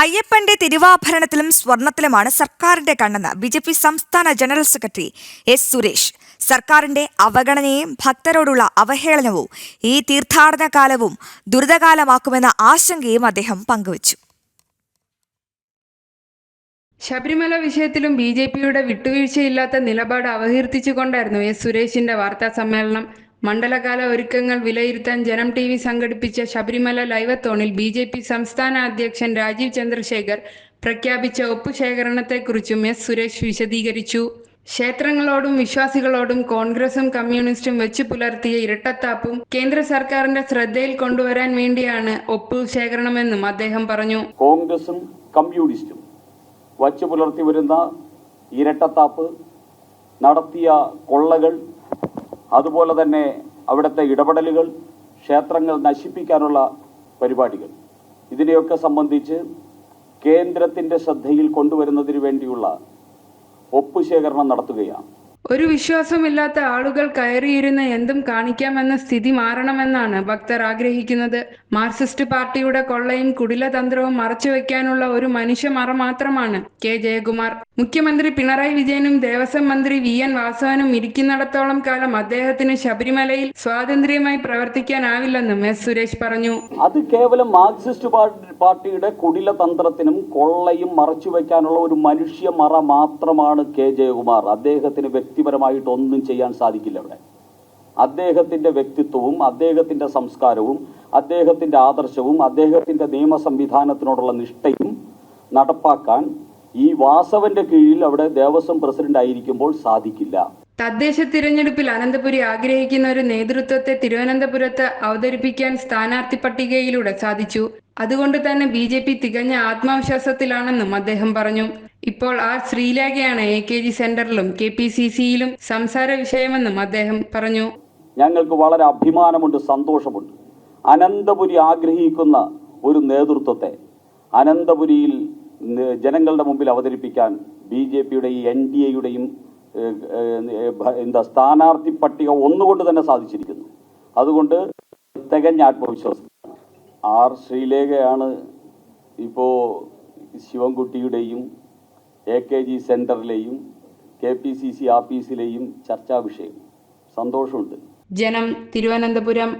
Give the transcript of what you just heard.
അയ്യപ്പന്റെ തിരുവാഭരണത്തിലും സ്വർണത്തിലുമാണ് സർക്കാരിന്റെ കണ്ണെന്ന് ബി ജെ പി സംസ്ഥാന ജനറൽ സെക്രട്ടറി എസ് സുരേഷ്. സർക്കാരിന്റെ അവഗണനയും ഭക്തരോടുള്ള അവഹേളനവും ഈ തീർത്ഥാടന കാലവും ദുരിതകാലമാക്കുമെന്ന ആശങ്കയും അദ്ദേഹം പങ്കുവച്ചു. ശബരിമല വിഷയത്തിലും ബി ജെ പിയുടെ വിട്ടുവീഴ്ചയില്ലാത്ത നിലപാട് അവകീർത്തിച്ചുകൊണ്ടായിരുന്നു എസ് സുരേഷിന്റെ വാർത്താ സമ്മേളനം മണ്ഡലകാല ഒരുക്കങ്ങൾ വിലയിരുത്താൻ ജനം ടി വി സംഘടിപ്പിച്ച ശബരിമല ലൈവത്തോണിൽ ബി ജെ പി സംസ്ഥാന അധ്യക്ഷൻ രാജീവ് ചന്ദ്രശേഖർ പ്രഖ്യാപിച്ച ഒപ്പുശേഖരണത്തെക്കുറിച്ചും എസ് സുരേഷ് വിശദീകരിച്ചു. ക്ഷേത്രങ്ങളോടും വിശ്വാസികളോടും കോൺഗ്രസും കമ്മ്യൂണിസ്റ്റും വെച്ചു പുലർത്തിയ ഇരട്ടത്താപ്പും കേന്ദ്ര സർക്കാരിന്റെ ശ്രദ്ധയിൽ കൊണ്ടുവരാൻ വേണ്ടിയാണ് ഒപ്പുശേഖരണമെന്നും അദ്ദേഹം പറഞ്ഞു. കോൺഗ്രസും കമ്മ്യൂണിസ്റ്റും വച്ചു പുലർത്തി വരുന്ന ഇരട്ടത്താപ്പ് നടത്തിയ കൊള്ളകൾ അതുപോലെ തന്നെ അവിടുത്തെ ഇടപെടലുകൾ ക്ഷേത്രങ്ങൾ നശിപ്പിക്കാനുള്ള പരിപാടികൾ. ഇതിനെയൊക്കെ സംബന്ധിച്ച് കേന്ദ്രത്തിന്റെ ശ്രദ്ധയിൽ കൊണ്ടുവരുന്നതിന് വേണ്ടിയുള്ള ഒപ്പുശേഖരണം നടത്തുകയാണ്. ഒരു വിശ്വാസമില്ലാത്ത ആളുകൾ കയറിയിരുന്ന് എന്തും കാണിക്കാമെന്ന സ്ഥിതി മാറണമെന്നാണ് ഭക്തർ ആഗ്രഹിക്കുന്നത്. മാർക്സിസ്റ്റ് പാർട്ടിയുടെ കൊള്ളയും കുടിലതന്ത്രവും മറച്ചുവെക്കാനുള്ള ഒരു മനുഷ്യമറ മാത്രമാണ് കെ. ജയകുമാർ. മുഖ്യമന്ത്രി പിണറായി വിജയനും ദേവസ്വം മന്ത്രി വി എൻ വാസവനും ഇരിക്കുന്നിടത്തോളം കാലം അദ്ദേഹത്തിന് ശബരിമലയിൽ സ്വാതന്ത്ര്യമായി പ്രവർത്തിക്കാനാവില്ലെന്നും എസ് സുരേഷ് പറഞ്ഞു. അത് കേവലം മാർക്സിസ്റ്റ് പാർട്ടിയുടെ കുടില തന്ത്രത്തിനും കൊള്ളയും മറച്ചു വയ്ക്കാനുള്ള ഒരു മനുഷ്യ മറ മാത്രമാണ് കെ ജയകുമാർ. അദ്ദേഹത്തിന് വ്യക്തിപരമായിട്ട് ഒന്നും ചെയ്യാൻ സാധിക്കില്ല അവിടെ. അദ്ദേഹത്തിന്റെ വ്യക്തിത്വവും അദ്ദേഹത്തിന്റെ സംസ്കാരവും അദ്ദേഹത്തിന്റെ ആദർശവും അദ്ദേഹത്തിന്റെ നിയമ സംവിധാനത്തിനോടുള്ള നിഷ്ഠയും നടപ്പാക്കാൻ ഈ വാസവന്റെ കീഴിൽ അവിടെ ദേവസ്വം പ്രസിഡന്റ് ആയിരിക്കുമ്പോൾ സാധിക്കില്ല. തദ്ദേശ തിരഞ്ഞെടുപ്പിൽ അനന്തപുരി ആഗ്രഹിക്കുന്ന ഒരു നേതൃത്വത്തെ തിരുവനന്തപുരത്ത് അവതരിപ്പിക്കാൻ സ്ഥാനാർത്ഥി പട്ടികയിലൂടെ സാധിച്ചു. അതുകൊണ്ട് തന്നെ ബി ജെ പി തികഞ്ഞ ആത്മവിശ്വാസത്തിലാണെന്നും അദ്ദേഹം പറഞ്ഞു. ഇപ്പോൾ ആ ശ്രീലേഖയാണ് എ കെ ജി സെന്ററിലും കെ പി സി സിയിലും സംസാര വിഷയമെന്നും അദ്ദേഹം പറഞ്ഞു. ഞങ്ങൾക്ക് വളരെ അഭിമാനമുണ്ട് സന്തോഷമുണ്ട്. അനന്തപുരി ആഗ്രഹിക്കുന്ന ഒരു നേതൃത്വത്തെ അനന്തപുരിയിൽ ജനങ്ങളുടെ മുമ്പിൽ അവതരിപ്പിക്കാൻ ബി ജെ പിയുടെ ഈ എൻ ഡി എയുടെയും എന്താ സ്ഥാനാർത്ഥി പട്ടിക ഒന്നുകൊണ്ട് തന്നെ സാധിച്ചിരിക്കുന്നു. അതുകൊണ്ട് തികഞ്ഞ ആത്മവിശ്വാസം ആർ ശ്രീലേഖയാണ് ഇപ്പോൾ ശിവൻകുട്ടിയുടെയും എ കെ ജി സെന്ററിലെയും കെ പി സി സി ആഫീസിലെയും ചർച്ചാ വിഷയം. സന്തോഷമുണ്ട്. ജനം തിരുവനന്തപുരം